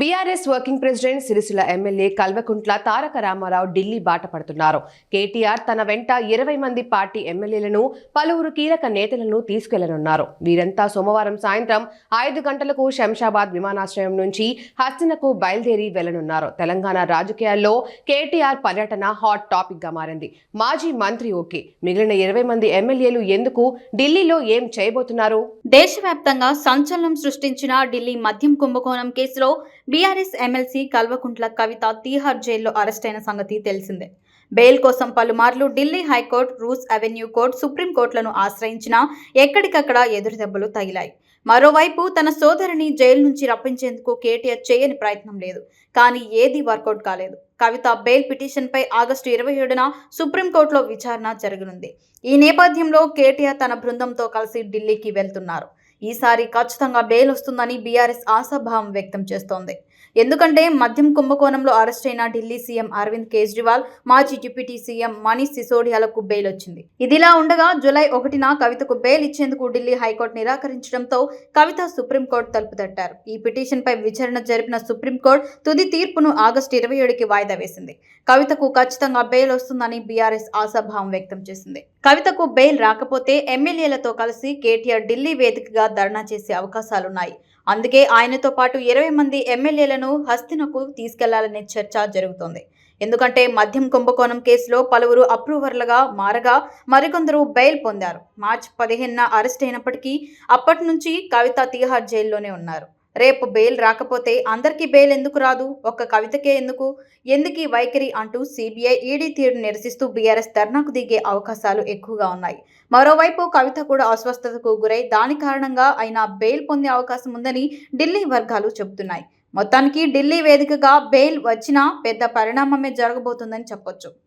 BRS working president Sircilla MLA Kalvakuntla Taraka Rama Rao Delhi బాట పడుతున్నారు. కేటీఆర్ తన వెంట ఇరవై మంది పార్టీ ఎమ్మెల్యేలను పలువురు కీలక నేతలను తీసుకెళ్ళనున్నారు. వీరంతా సోమవారం సాయంత్రం ఐదు గంటలకు శంషాబాద్ విమానాశ్రయం నుంచి హస్తినకు బయలుదేరి వెళ్ళనున్నారు తెలంగాణ రాజకీయాల్లో కేటీఆర్ పర్యటన హాట్ టాపిక్గా మారింది. మాజీ మంత్రి ఓకే. మిగిలిన ఇరవై మంది ఎమ్మెల్యేలు ఎందుకు? ఢిల్లీలో ఏం చేయబోతున్నారు? దేశవ్యాప్తంగా సంచలనం సృష్టించిన ఢిల్లీ మద్యం కుంభకోణం కేసులో బీఆర్ఎస్ ఎమ్మెల్సీ కల్వకుంట్ల కవిత తీహార్ జైల్లో అరెస్ట్ అయిన సంగతి తెలిసిందే. బెయిల్ కోసం పలుమార్లు Delhi high court Rouse Avenue court సుప్రీంకోర్టులను ఆశ్రయించినా ఎక్కడికక్కడ ఎదురుదెబ్బలు తగిలాయి. మరోవైపు తన సోదరిని జైలు నుంచి రప్పించేందుకు కేటీఆర్ చేయని ప్రయత్నం లేదు. కానీ ఏదీ వర్కౌట్ కాలేదు. కవిత బెయిల్ పిటిషన్పై ఆగస్టు ఇరవై ఏడున సుప్రీంకోర్టులో విచారణ జరగనుంది. ఈ నేపథ్యంలో కేటీఆర్ తన బృందంతో కలిసి ఢిల్లీకి వెళ్తున్నారు. ఈసారి ఖచ్చితంగా బెయిల్ వస్తుందని బీఆర్ఎస్ ఆశాభావం వ్యక్తం చేస్తోంది. ఎందుకంటే మద్యం కుంభకోణంలో అరెస్ట్ అయిన ఢిల్లీ సీఎం అరవింద్ కేజ్రీవాల్ మాజీ డిప్యూటీ సీఎం మనీష్ సిసోడియాలకు బెయిల్ వచ్చింది. ఇదిలా ఉండగా జూలై ఒకటిన కవితకు బెయిల్ ఇచ్చేందుకు ఢిల్లీ హైకోర్టు నిరాకరించడంతో కవిత సుప్రీంకోర్టు తలుపు తట్టారు. ఈ పిటిషన్పై విచారణ జరిపిన సుప్రీంకోర్టు తుది తీర్పును ఆగస్టు ఇరవై ఏడుకి వాయిదా వేసింది. కవితకు ఖచ్చితంగా బెయిల్ వస్తుందని బీఆర్ఎస్ ఆశాభావం వ్యక్తం చేసింది. కవితకు బెయిల్ రాకపోతే ఎమ్మెల్యేలతో కలిసి కేటీఆర్ ఢిల్లీ వేదికగా ధర్నా చేసే అవకాశాలున్నాయి. అందుకే ఆయనతో పాటు ఇరవై మంది ఎమ్మెల్యేలను హస్తినకు తీసుకెళ్ళాలనే చర్చ జరుగుతోంది. ఎందుకంటే మద్యం కుంభకోణం కేసులో పలువురు అప్రూవర్లుగా మారగా మరికొందరు బెయిల్ పొందారు. మార్చి పదిహేనున అరెస్ట్ అయినప్పటికీ అప్పటి నుంచి కవిత తీహార్ జైల్లోనే ఉన్నారు. రేపు బెయిల్ రాకపోతే అందరికీ బెయిల్ ఎందుకు రాదు? ఒక్క కవితకే ఎందుకు? ఎందుకు ఈ వైఖరి అంటూ సిబిఐ ఈడీ తీరు నిరసిస్తూ బీఆర్ఎస్ ధర్నాకు దిగే అవకాశాలు ఎక్కువగా ఉన్నాయి. మరోవైపు కవిత కూడా అస్వస్థతకు గురై దాని కారణంగా అయినా బెయిల్ పొందే అవకాశం ఉందని ఢిల్లీ వర్గాలు చెబుతున్నాయి. మొత్తానికి ఢిల్లీ వేదికగా బెయిల్ వచ్చినా పెద్ద పరిణామమే జరగబోతుందని చెప్పొచ్చు.